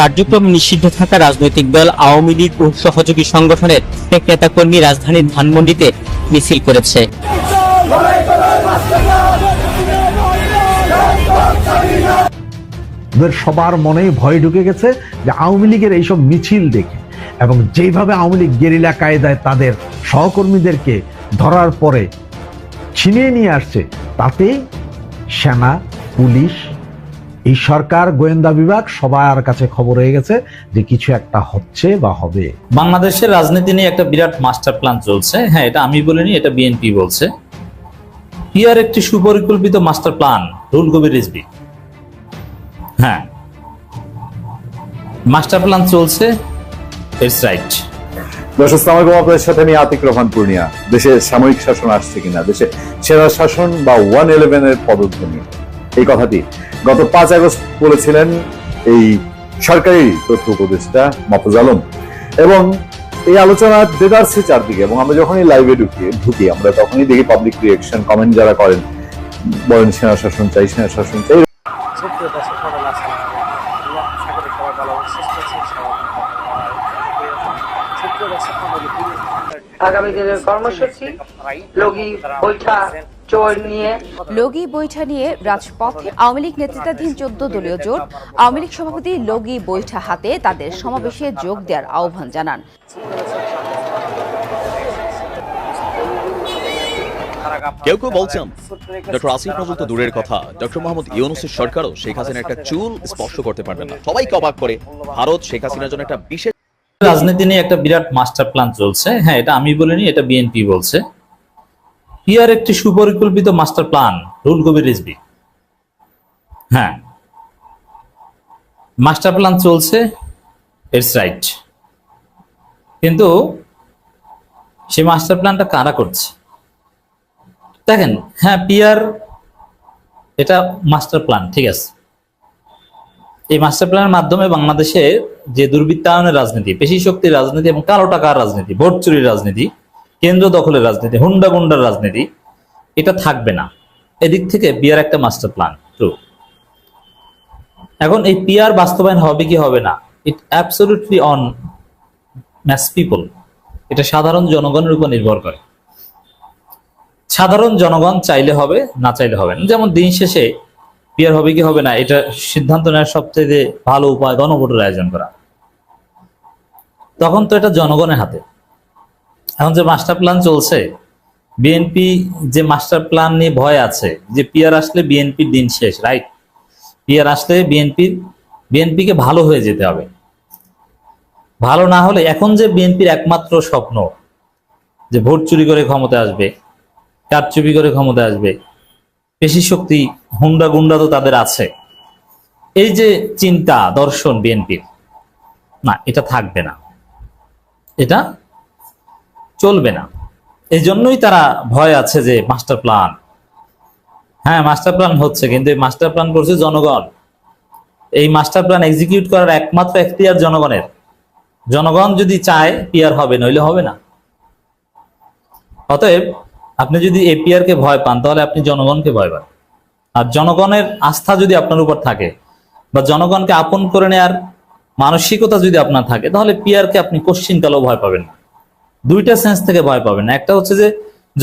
কার্যক্রম নিষিদ্ধ থাকা রাজনৈতিক দল আওয়ামী লীগ ও সহযোগী সংগঠনের এক নেতাকর্মী রাজধানীর ধানমন্ডিতে মিছিল করেছে। সবার মনেই ভয় ঢুকে গেছে যে আওয়ামী লীগের এইসব মিছিল দেখে এবং যেভাবে আওয়ামী লীগ গেরিলা কায়দায় তাদের সহকর্মীদেরকে ধরার পরে ছিনিয়ে নিয়ে আসছে তাতে সেনা, পুলিশ এই সরকার গোয়েন্দা বিভাগ সবার কাছে খবর হয়ে গেছে যে কিছু একটা হচ্ছে বা হবে। বাংলাদেশের রাজনীতি নিয়ে একটা বিরাট মাস্টার প্ল্যান চলছে। হ্যাঁ এটা আমি বলিনি এটা বিএনপি বলছে। পিয়ার একটি সুপরিকল্পিত মাস্টার প্ল্যান রুল কবির রিজবি হ্যাঁ। মাস্টার প্ল্যান চলছে ইটস রাইট। দর্শক আপনাদের সাথে আমি আতিক রহমান পূর্ণিয়া। দেশে সামরিক শাসন আসছে কিনা? দেশে সেনা শাসন বা ওয়ান ইলেভেন এর পদধ্বনি এই কথাটি। গত পাঁচ আগস্ট বলেছিলেন এই সরকারি তথ্য উপদেষ্টা মফজ আলম। এবং এই আলোচনা দেদারছে চারদিকে, এবং আমরা যখনই লাইভে ঢুকি ঢুকি, আমরা তখনই দেখি পাবলিক রিয়েকশন কমেন্ট যারা করেন। বলেন, সেনা শাসন চাই, সেনা শাসন চাই সবাই সুপ্রিয় দর্শক মণ্ডলী, আগামী দিনের কর্মসূচি লগি বৈঠা নিয়ে। লগি বৈঠা নিয়ে রাজপথে আওয়ামী লীগ নেতৃত্বাধীন চোদ্দ দলীয় জোট আওয়ামী লীগ সভাপতি লগি বৈঠা হাতে তাদের সমাবেশে যোগ দেওয়ার আহ্বান জানান। কেউ কেউ বলছেন ডক্টর আসিফ নজরুল তো দূরের কথা ডক্টর মোহাম্মদ ইউনুসের সরকারও শেখ হাসিনা একটা চুল স্পর্শ করতে পারবে না। সবাইকে অবাক করে ভারত শেখ হাসিনার জন্য একটা বিশেষ রাজনীতি নিয়ে একটা বিরাট মাস্টার প্ল্যান চলছে। হ্যাঁ এটা আমি বলিনি, এটা বিএনপি বলছে। পিয়ার একটি সুপরিকল্পিত মাস্টার প্ল্যান, রুল কবির রিজবি। হ্যাঁ। মাস্টার প্ল্যান চলছে ইটস রাইট কিন্তু সেই মাস্টার প্ল্যানটা কারা করছে? দেখেন হ্যাঁ পিয়ার এটা মাস্টার প্ল্যান, ঠিক আছে। এই মাস্টার প্ল্যানের মাধ্যমে বাংলাদেশে যে দুর্বৃত্তায়নের রাজনীতি, পেশি শক্তির রাজনীতি এবং কালো টাকার রাজনীতি, ভোট চুরির রাজনীতি, কেন্দ্র দখলের রাজনীতি, হুন্ডা গুন্ডার রাজনীতি, এটা থাকবে না। এদিক থেকে পিয়ার একটা মাস্টার প্ল্যান, ট্রু। এখন এই পিয়ার বাস্তবায়ন হবে কি হবে না? It absolutely on mass people এটা সাধারণ জনগণের উপর নির্ভর করে। সাধারণ জনগণ চাইলে হবে, না চাইলে হবে না। যেমন দিন শেষে পিয়ার হবে কি হবে না, এটা সিদ্ধান্ত নেওয়ার সবচেয়ে ভালো উপায় গণভোটের আয়োজন করা। তখন তো এটা জনগণের হাতে। এখন যে মাস্টার প্ল্যান চলছে বিএনপি যে মাস্টার প্ল্যান নিয়ে ভয় আছে, যে পিয়ার আসলে বিএনপির দিন শেষ রাইট পিয়ার আসলে বিএনপির বিএনপিকে ভালো হয়ে যেতে হবে। ভালো না হলে এখন যে বিএনপির একমাত্র স্বপ্ন, যে ভোট চুরি করে ক্ষমতা আসবে কারচুপি করে ক্ষমতা আসবে, পেশি শক্তি হুন্ডা গুন্ডা তো তাদের আছে। এই যে চিন্তা, দর্শন বিএনপির না, এটা থাকবে না। এটা চলবে না। এই জন্যই তারা ভয় আছে যে মাস্টার প্ল্যান। হ্যাঁ মাস্টার প্ল্যান হচ্ছে, কিন্তু মাস্টার প্ল্যান করছে জনগণ। এই মাস্টার প্ল্যান এক্সিকিউট করার একমাত্র এখতিয়ার জনগণের। জনগণ যদি চায় পিয়ার হবে, নইলে হবে না। অতএব আপনি যদি এপিআর কে ভয় পান, তাহলে আপনি জনগণকে ভয় পান। আর জনগণের আস্থা যদি আপনার উপর থাকে, বা জনগণকে আপন করে নেয়ার মানসিকতা যদি আপনার থাকে, তাহলে পিআর কে আপনি কোশ্চিন কালেও ভয় পাবেন না। দুইটা সেন্স থেকে ভয় পাবেন না। একটা হচ্ছে যে,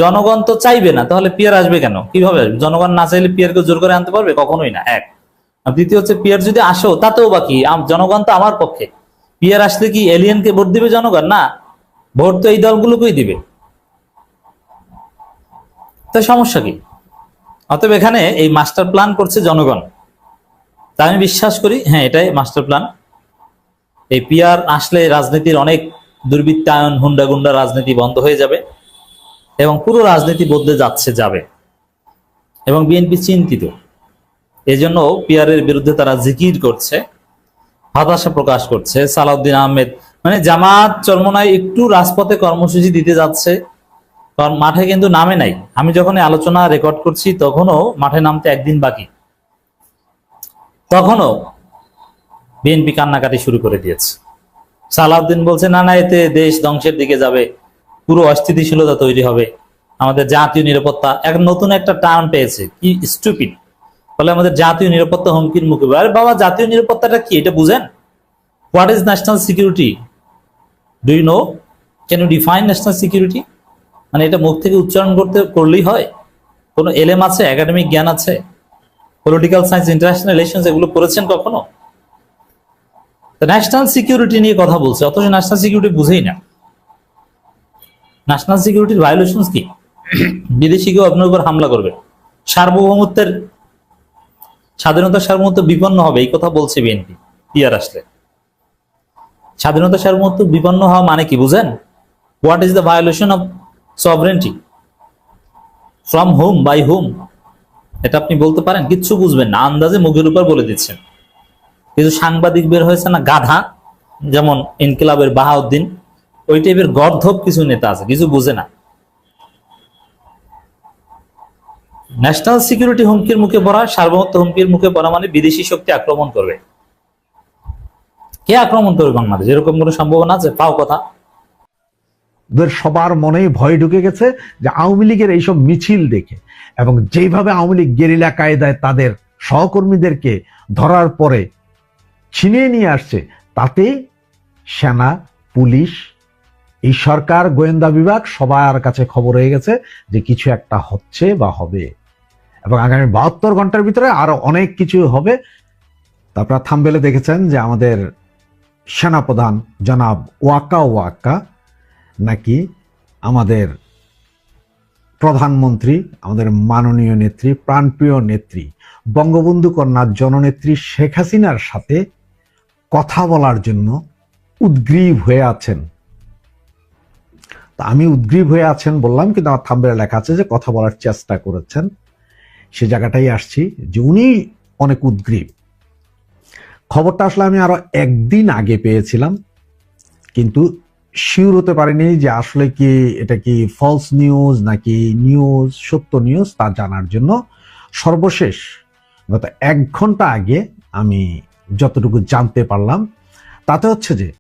জনগণ তো চাইবে না, তাহলে পিয়ার আসবে কেন? কীভাবে আসবে? জনগণ না চাইলে পিয়ার কে জোর করে আনতে পারবে? কখনোই না। এক। দ্বিতীয় হচ্ছে, পিয়ার যদি আসো, তাতেও বাকি জনগণ তো আমার পক্ষে। পিয়ার আসলে কি এলিয়েনকে ভোট দিবে জনগণ? না। ভোট তো এই দলগুলোকেই দিবে। তো সমস্যা কি? অতএব এখানে এই মাস্টার প্ল্যান করছে জনগণ। তা আমি বিশ্বাস করি হ্যাঁ এটাই মাস্টার প্ল্যান। এই পিয়ার আসলে রাজনীতির অনেক দুর্বৃত্তায়ন হুন্ডা গুন্ডা রাজনীতি বন্ধ হয়ে যাবে এবং পুরো রাজনীতি বদলে যাচ্ছে, যাবে। এবং বিএনপি চিন্তিত। এজন্য পিয়ারের বিরুদ্ধে তারা জিকির করছে, হতাশা প্রকাশ করছে। সালাউদ্দিন আহমেদ মানে জামাত চরমনায় একটু রাজপথে কর্মসূচি দিতে যাচ্ছে, কারণ মাঠে কিন্তু নামে নাই। আমি যখন আলোচনা রেকর্ড করছি, তখনও মাঠে নামতে একদিন বাকি। তখনও বিএনপি কান্নাকাটি শুরু করে দিয়েছে। সালাউদ্দিন বলছে, না না, এতে দেশ ধ্বংসের দিকে যাবে। পুরো অস্থিতিশীলতা তৈরি হবে। আমাদের জাতীয় নিরাপত্তা এক নতুন একটা টার্ম পেয়েছে, কি স্টুপিড। ফলে আমাদের জাতীয় নিরাপত্তা হুমকির মুখে আরে বাবা, জাতীয় নিরাপত্তাটা কি? এটা বুঝেন? What is national security do you know can you define national security মানে এটা মুখ থেকে উচ্চারণ করতে, করলেই হয়। কোনো এলএম আছে? একাডেমিক জ্ঞান আছে? পলিটিক্যাল সায়েন্স ইন্টারন্যাশনাল রিলেশনস এগুলো করেছেন কখনো? ন্যাশনাল সিকিউরিটি নিয়ে কথা বলছে, অথচ ন্যাশনাল সিকিউরিটি বুঝেই না। ন্যাশনাল সিকিউরিটির ভায়োলেশন কি? বিদেশি কেউ আপনার উপর হামলা করবে। সার্বভৌমত্বের, স্বাধীনতা সার্বভৌমত্ব বিপন্ন হবে, এই কথা বলছে বিএনপি, পিয়ার আসলে। স্বাধীনতা সার্বভৌমত্ব বিপন্ন হওয়া মানে কি, বুঝেন? What is the violation of sovereignty from home by home এটা আপনি বলতে পারেন? কিচ্ছু বুঝবেন না, আন্দাজে মুখের উপর বলে দিচ্ছেন। কিছু সাংবাদিক বের হয়েছে না, গাধা, যেমন ইনকিলাবের বাহাউদ্দিন। ওই টাইপের গর্ধব কিছু নেতা আছে, কিছু বুঝে না। ন্যাশনাল সিকিউরিটি হুমকির মুখে পড়া, সার্বভৌমত্ব হুমকির মুখে পড়া মানে বিদেশি শক্তি আক্রমণ করবে। কে আক্রমণ করবে বাংলাদেশ? এরকম কোনো সম্ভাবনা আছে? পাও কথা। সবার মনেই ভয় ঢুকে গেছে যে আওয়ামী লীগের এইসব মিছিল দেখে এবং যেইভাবে আওয়ামী লীগ গেরিলা কায়দায় তাদের সহকর্মীদেরকে ধরার পরে ছিনিয়ে নিয়ে আসছে। তাতে সেনা, পুলিশ, এই সরকার, গোয়েন্দা বিভাগ সবার কাছে খবর হয়ে গেছে যে কিছু একটা হচ্ছে বা হবে। এবং আগামী বাহাত্তর ঘণ্টার ভিতরে আরও অনেক কিছু হবে। তারপর থামবেলে দেখেছেন যে আমাদের সেনাপ্রধান জনাব ওয়াকা ওয়াক্কা নাকি আমাদের প্রধানমন্ত্রী, আমাদের মাননীয় নেত্রী, প্রাণপ্রিয় নেত্রী, বঙ্গবন্ধু কন্যা জননেত্রী শেখ হাসিনার সাথে কথা বলার জন্য উদ্গ্রীব হয়ে আছেন। তা আমি উদ্গ্রীব হয়ে আছেন বললাম, কিন্তু আমার থাম্বেলে লেখা আছে যে কথা বলার চেষ্টা করেছেন। সে জায়গাটাই আসছি যে উনি অনেক উদ্গ্রীব। খবরটা আসলে আমি আরও একদিন আগে পেয়েছিলাম, কিন্তু শিওর হতে পারিনি যে আসলে কি এটা কি ফলস নিউজ নাকি নিউজ সত্য নিউজ তা জানার জন্য সর্বশেষ গত এক ঘণ্টা আগে আমি যতটুকু জানতে পারলাম তাতে হচ্ছে যে